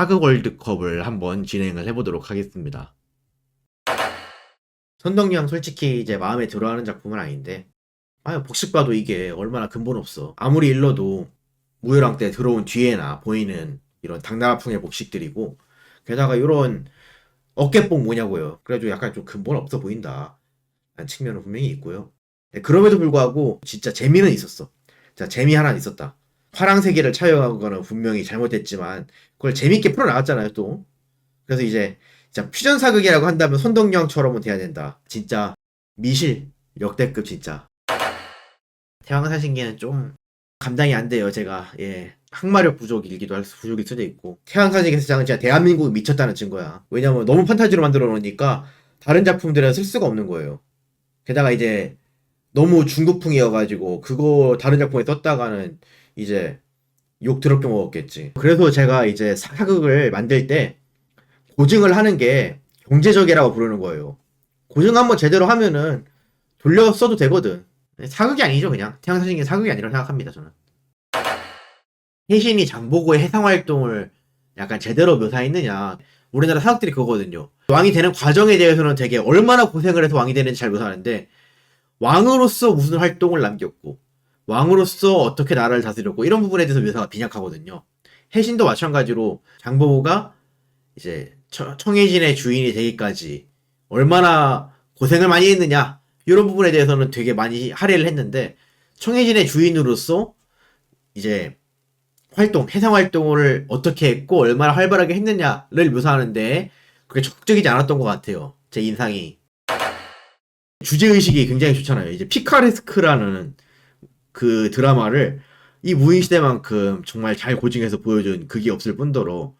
사극 월드컵을 한번 진행을 해보도록 하겠습니다. 선덕령 솔직히 이제 마음에 들어하는 작품은 아닌데 아유 복식 봐도 이게 얼마나 근본 없어. 아무리 일러도 무효랑 때 들어온 뒤에나 보이는 이런 당나라풍의 복식들이고 게다가 이런 어깨뽕 뭐냐고요. 그래가지고 약간 좀 근본 없어 보인다. 라는 측면은 분명히 있고요. 네, 그럼에도 불구하고 진짜 재미는 있었어. 자 재미 하나 있었다 파랑세계를 차용한 거는 분명히 잘못됐지만 그걸 재밌게 풀어나갔잖아요 또 그래서 이제 진짜 퓨전 사극이라고 한다면 선덕령처럼은 돼야 된다. 진짜 미실 역대급 진짜. 태왕사신기는 좀 감당이 안 돼요. 제가 예 항마력 부족이기도 할 수- 부족일 수도 있고 태왕사신기 세상은 진짜 대한민국이 미쳤다는 증거야. 왜냐면 너무 판타지로 만들어 놓으니까 다른 작품들은 쓸 수가 없는 거예요. 게다가 이제 너무 중국풍이어가지고 그거 다른 작품에 썼다가는 이제 욕 더럽게 먹었겠지. 그래서 제가 이제 사극을 만들 때 고증을 하는 게 경제적이라고 부르는 거예요. 고증 한번 제대로 하면은 돌려 써도 되거든. 사극이 아니죠, 그냥. 태양사신기 사극이 아니라고 생각합니다, 저는. 혜신이 장보고의 해상 활동을 약간 제대로 묘사했느냐. 우리나라 사극들이 그거거든요. 왕이 되는 과정에 대해서는 되게 얼마나 고생을 해서 왕이 되는지 잘 묘사하는데, 왕으로서 무슨 활동을 남겼고, 왕으로서 어떻게 나라를 다스렸고, 이런 부분에 대해서 묘사가 빈약하거든요. 혜신도 마찬가지로 장보고가 이제 처- 청해진의 주인이 되기까지 얼마나 고생을 많이 했느냐 이런 부분에 대해서는 되게 많이 할애를 했는데 청해진의 주인으로서 이제 활동 해상 활동을 어떻게 했고 얼마나 활발하게 했느냐를 묘사하는데 그게 적극적이지 않았던 것 같아요. 제 인상이. 주제 의식이 굉장히 좋잖아요. 이제 피카레스크라는 그 드라마를 이 무인 시대만큼 정말 잘 고증해서 보여준 그게 없을 뿐더러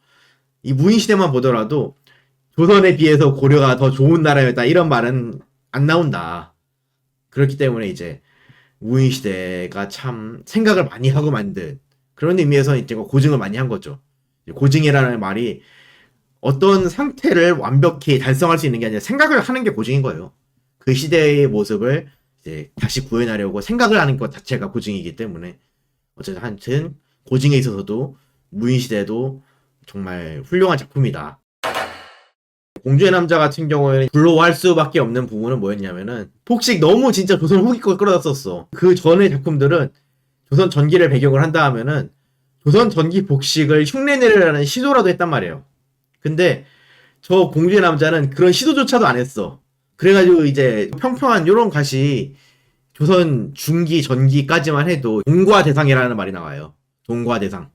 이 무인 시대만 보더라도 조선에 비해서 고려가 더 좋은 나라였다 이런 말은 안 나온다. 그렇기 때문에 이제 무인 시대가 참 생각을 많이 하고 만든 그런 의미에서 이제 고증을 많이 한 거죠. 고증이라는 말이 어떤 상태를 완벽히 달성할 수 있는 게 아니라 생각을 하는 게 고증인 거예요. 그 시대의 모습을 이제 다시 구현하려고 생각을 하는 것 자체가 고증이기 때문에 어쨌든 하여튼 고증에 있어서도 무인 시대도 정말 훌륭한 작품이다. 공주의 남자 같은 경우에는 불로할 수밖에 없는 부분은 뭐였냐면은 폭식 너무 진짜 조선 후기 걸 끌어놨었어. 그 전의 작품들은 조선 전기를 배경을 한다 하면은 조선 전기 복식을 흉내내려는 시도라도 했단 말이에요. 근데 저 공주의 남자는 그런 시도조차도 안 했어. 그래가지고 이제 평평한 요런 가시 조선 중기 전기까지만 해도 동과 대상이라는 말이 나와요. 동과 대상.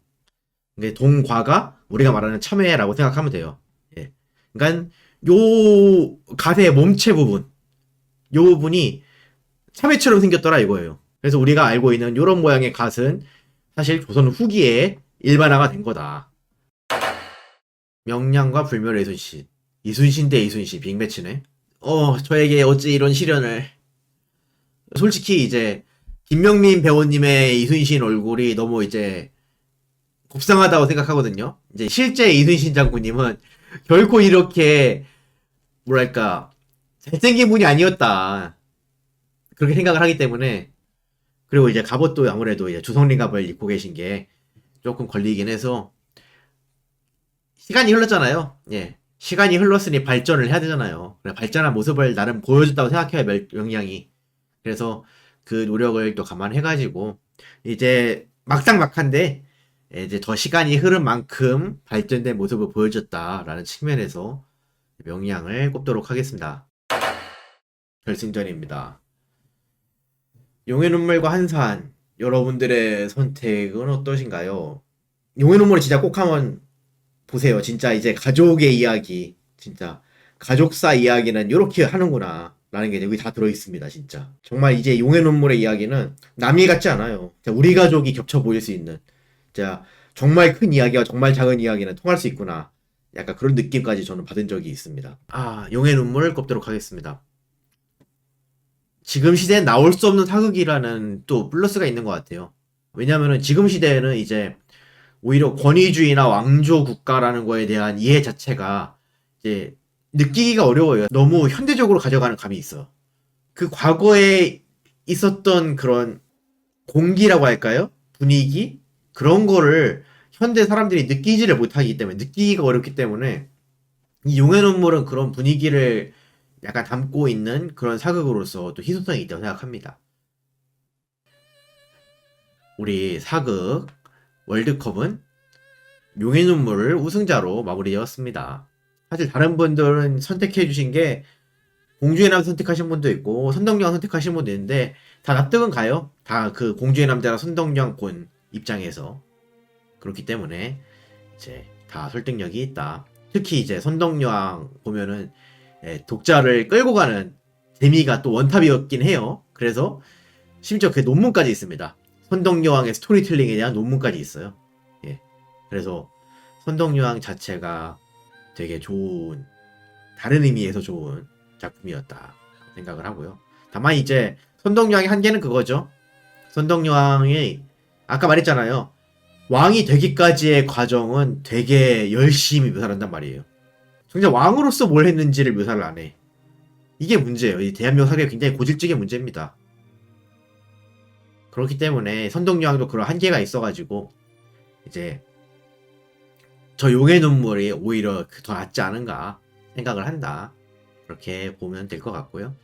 근데 동과가 우리가 말하는 참외라고 생각하면 돼요. 예. 그러니까 요 가세의 몸체 부분, 요 부분이 참외처럼 생겼더라 이거예요. 그래서 우리가 알고 있는 요런 모양의 갓은 사실 조선 후기에 일반화가 된 거다. 명량과 불멸의 이순신, 이순신 대 이순신 빅매치네. 어, 저에게 어찌 이런 시련을. 솔직히 이제 김명민 배우님의 이순신 얼굴이 너무 이제 곱상하다고 생각하거든요. 이제 실제 이순신 장군님은 결코 이렇게 뭐랄까 잘생긴 분이 아니었다. 그렇게 생각을 하기 때문에 그리고 이제 갑옷도 아무래도 이제 주성린 갑을 입고 계신 게 조금 걸리긴 해서 시간이 흘렀잖아요. 예. 시간이 흘렀으니 발전을 해야 되잖아요. 발전한 모습을 나름 보여줬다고 생각해요, 멸- 명량이. 그래서 그 노력을 또 감안해가지고, 이제 막상 막한데, 예, 이제 더 시간이 흐른 만큼 발전된 모습을 보여줬다라는 측면에서 명량을 꼽도록 하겠습니다. 결승전입니다. 용의 눈물과 한산 여러분들의 선택은 어떠신가요? 용의 눈물을 진짜 꼭 한번 보세요. 진짜 이제 가족의 이야기, 진짜 가족사 이야기는 이렇게 하는구나. 라는 게 여기 다 들어있습니다, 진짜. 정말 이제 용의 눈물의 이야기는 남이 같지 않아요. 우리 가족이 겹쳐 보일 수 있는. 진짜 정말 큰 이야기와 정말 작은 이야기는 통할 수 있구나. 약간 그런 느낌까지 저는 받은 적이 있습니다. 아, 용의 눈물을 꼽도록 하겠습니다. 지금 시대엔 나올 수 없는 사극이라는 또 플러스가 있는 것 같아요. 왜냐면은 지금 시대에는 이제 오히려 권위주의나 왕조 국가라는 거에 대한 이해 자체가 이제 느끼기가 어려워요. 너무 현대적으로 가져가는 감이 있어. 그 과거에 있었던 그런 공기라고 할까요? 분위기? 그런 거를 현대 사람들이 느끼지를 못하기 때문에 느끼기가 어렵기 때문에 이 용의 눈물은 그런 분위기를 약간 담고 있는 그런 사극으로서 또 희소성이 있다고 생각합니다. 우리 사극 월드컵은 용의 눈물을 우승자로 마무리되었습니다. 사실 다른 분들은 선택해 주신 게 공주의 남 선택하신 분도 있고 선덕여왕 선택하신 분도 있는데 다 납득은 가요. 다 그 공주의 남자랑 선덕여왕 본 입장에서 그렇기 때문에 이제 다 설득력이 있다. 특히 이제 선덕여왕 보면은 예, 독자를 끌고 가는 재미가 또 원탑이었긴 해요. 그래서 심지어 그 논문까지 있습니다. 선덕여왕의 스토리텔링에 대한 논문까지 있어요. 예. 그래서 선덕여왕 자체가 되게 좋은 다른 의미에서 좋은 작품이었다 생각을 하고요. 다만 이제 선덕여왕의 한계는 그거죠. 선덕여왕이 아까 말했잖아요. 왕이 되기까지의 과정은 되게 열심히 묘사를 한단 말이에요. 정작 왕으로서 뭘 했는지를 묘사를 안 해. 이게 문제예요. 이 대한민국 사회가 굉장히 고질적인 문제입니다. 그렇기 때문에 선덕여왕도 그런 한계가 있어가지고 이제 저 용의 눈물이 오히려 더 낫지 않은가 생각을 한다. 그렇게 보면 될 것 같고요.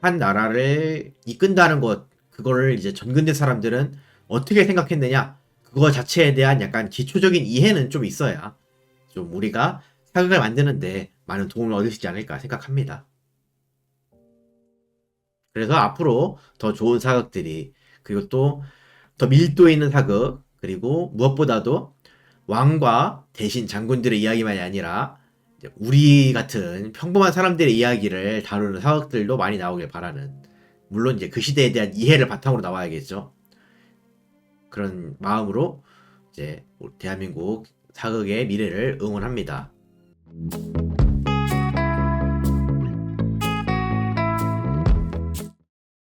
한 나라를 이끈다는 것, 그거를 이제 전근대 사람들은 어떻게 생각했느냐, 그거 자체에 대한 약간 기초적인 이해는 좀 있어야 좀 우리가 사극을 만드는데 많은 도움을 얻을 수 있지 않을까 생각합니다. 그래서 앞으로 더 좋은 사극들이, 그리고 또 더 밀도 있는 사극, 그리고 무엇보다도 왕과 대신 장군들의 이야기만이 아니라 우리 같은 평범한 사람들의 이야기를 다루는 사극들도 많이 나오길 바라는 물론 이제 그 시대에 대한 이해를 바탕으로 나와야겠죠. 그런 마음으로 이제 대한민국 사극의 미래를 응원합니다.